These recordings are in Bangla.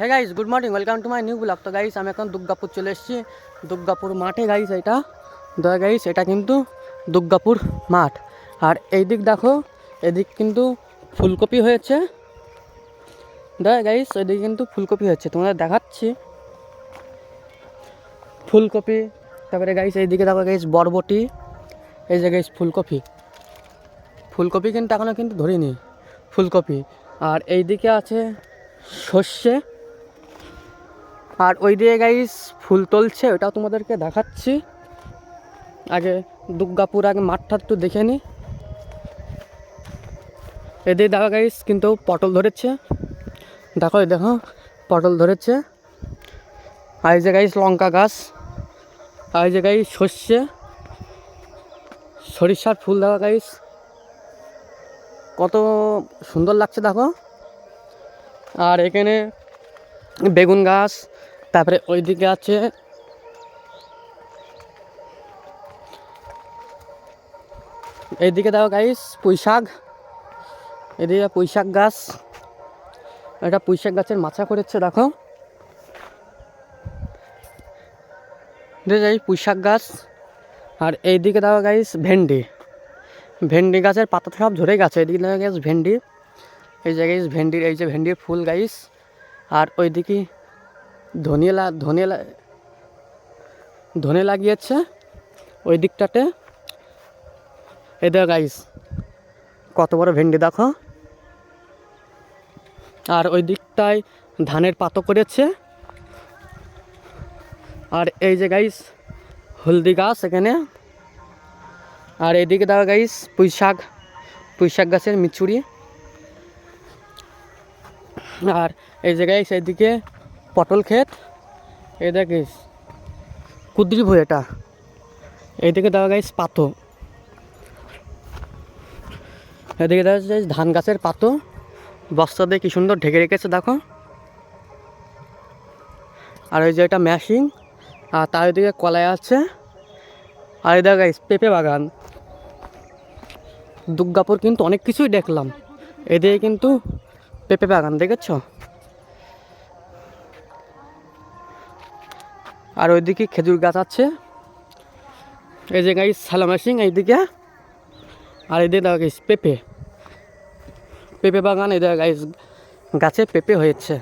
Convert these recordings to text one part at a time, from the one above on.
Hey guys good morning welcome to my new blog তো গাইস আমি এখন দুর্গাপুর চলে এসেছি। দুর্গাপুর মাঠে গাইস এটা। দয়া গাইস এটা কিন্তু দুর্গাপুর মাঠ। আর এই দিক দেখো, এদিক কিন্তু ফুলকপি হয়েছে। দয়া গাইস এদিকে কিন্তু ফুলকপি হয়েছে। তোমাদের দেখাচ্ছি। ফুলকপি, তারপরে গাইস এইদিকে দেখো গাইস বরবটি। এই যে গাইস ফুলকপি। ফুলকপি কিন্তু এখনও কিন্তু ধরিনি। ফুলকপি। আর এইদিকে আছে সর্ষে। আর ওই দিকে গাইস ফুল তুলছে ওটাও তোমাদেরকে দেখাচ্ছি। আগে দুর্গাপুর আগে মাঠটা একটু দেখে নিই এদিকে দেখো গাইস কিন্তু পটল ধরেছে। দেখো দেখো, পটল ধরেছে। আর এই যে গাইস লঙ্কা গাছ। আর যে গাইস সর্ষে। সরিষার ফুল দেখো গাইস কত সুন্দর লাগছে দেখো। আর এখানে বেগুন গাছ, তারপরে ওইদিকে আছে এইদিকে দেখো গাইস পুঁই শাক। এদিকে পুঁই শাক গাছ। এটা পুঁই শাক গাছের মাচা করেছে, দেখো। যাই পুঁই শাক গাছ। আর এইদিকে দেখো গাইস ভেন্ডি। ভেন্ডি গাছের পাতা সব ঝরে গেছে। এদিকে দেখো গাইস ভেন্ডি। এই যে গাইস ভেন্ডির, এই যে ভেন্ডির ফুল গাইস আর ওইদিকে ধনিয়া লা ধনিয়া ধনে লাগিয়েছে। ওই দিকটাতে এই দেখো গাইস কত বড় ভেন্ডি দেখো। আর ওই দিকটায় ধানের পাতো করেছে। আর এই যে গাইস হলদি গাছ এখানে। আর এইদিকে দেখো গাইস পুঁই শাক পুঁই শাক গাছের মিচুরি আর এই জায়গায় সেইদিকে পটল ক্ষেত। এই দেখিস কুদ্রি এটা। এইদিকে দেওয়া গাইস পাতো। এদিকে দেখা যাচ্ছে ধান গাছের পাতো। বস্তা দিয়ে কি সুন্দর ঢেকে রেখেছে, দেখো। আর ওই যে এটা ম্যাশিং আর তার ওইদিকে কলাই আছে। আর এই দেখা পেঁপে বাগান। দুর্গাপুর কিন্তু অনেক কিছুই দেখলাম। এদিকে কিন্তু পেঁপে বাগান, দেখেছ? আর ওইদিকে খেজুর গাছ আছে। এই যে গাইস সালামা সিং এইদিকে। আর এদিকে দেখা গাইস পেঁপে। পেঁপে বাগান, এই দেখা গাইস গাছে পেঁপে হয়েছে।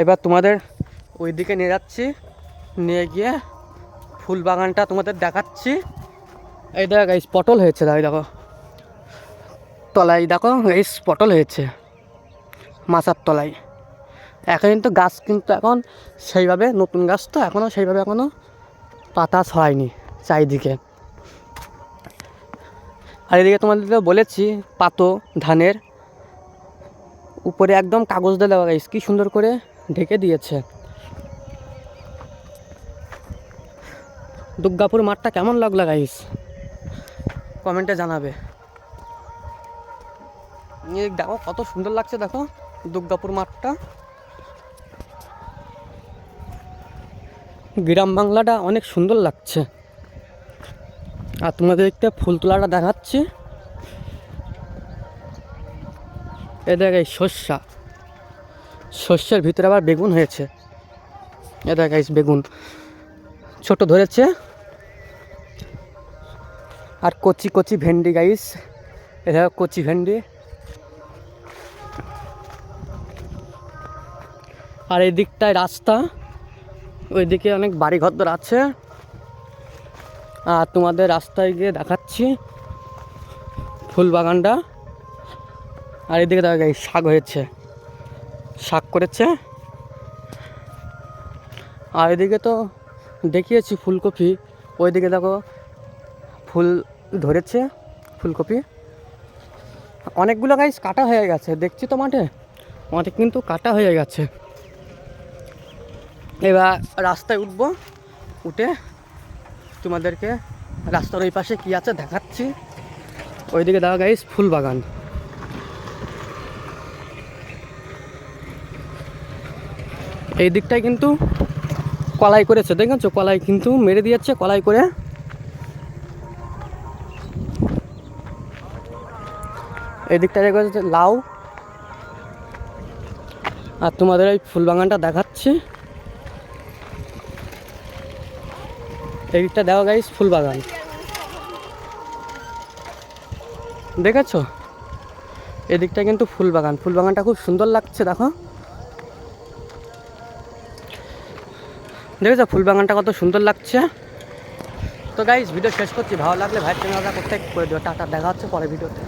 এবার তোমাদের ওইদিকে নিয়ে যাচ্ছি। নিয়ে গিয়ে ফুল বাগানটা তোমাদের দেখাচ্ছি। এই দেখা গাইস পটল হয়েছে দাঁড়িয়ে দেখো। তলায় দেখো এই পটল হয়েছে। মাচার তলায়। এখন কিন্তু গাছ কিন্তু এখন সেইভাবে, নতুন গাছ তো এখনও সেইভাবে এখনও পাতা ছড়ায়নি চারিদিকে। আর এদিকে তোমাদের তো বলেছি, পাতো, ধানের উপরে একদম কাগজ দিয়ে দেওয়া গাইস কি সুন্দর করে ঢেকে দিয়েছে। দুর্গাপুর মাঠটা কেমন লাগল গাইস কমেন্টে জানাবে। দেখো, কত সুন্দর লাগছে, দেখো, দুর্গাপুর মাঠটা। গ্রাম বাংলাটা অনেক সুন্দর লাগছে। আর তোমাদের তোমাদেরকে ফুল তোলাটা দেখাচ্ছি। এ দেখ এই শস্যা। শস্যের ভিতরে আবার বেগুন হয়েছে। এ দেখ বেগুন। ছোট ধরেছে। আর কচি কচি ভেন্ডি গাইস এ দেখো কচি ভেন্ডি। আর এই দিকটায় রাস্তা। ওইদিকে অনেক বাড়ি ঘর আছে। আর তোমাদের রাস্তায় গিয়ে দেখাচ্ছি ফুল বাগানটা। আর এদিকে দেখা শাক হয়েছে, শাক করেছে। আর এদিকে তো দেখিয়েছি ফুলকপি, ওইদিকে দেখো ফুল ধরেছে ফুলকপি। অনেকগুলো গাছ কাটা হয়ে গেছে, দেখছি তো মাঠে? অনেক কিন্তু কাটা হয়ে গেছে। এবার রাস্তায় উঠবো, উঠে তোমাদেরকে রাস্তার ওই পাশে কী আছে দেখাচ্ছি। ওইদিকে দেখা গাইস ফুল বাগান। এই দিকটায় কিন্তু কলাই করেছে, দেখেছ? কলাই কিন্তু মেরে দিয়েছে, কলাই করে। এই দিকটা দেখা লাউ। আর তোমাদের ওই ফুল বাগানটা দেখাচ্ছি। এইটা দেওয়া গাইস ফুল বাগান দেখেছ? এদিকটা কিন্তু ফুল বাগান ফুল বাগানটা খুব সুন্দর লাগছে, দেখো। দেখেছ? ফুল বাগানটা কত সুন্দর লাগছে। তো গাইস, ভিডিও শেষ করছি। ভালো লাগলে ভাইয়ের চ্যানেলটা করতে করে দিও। টাটা, দেখা হচ্ছে পরে ভিডিওতে।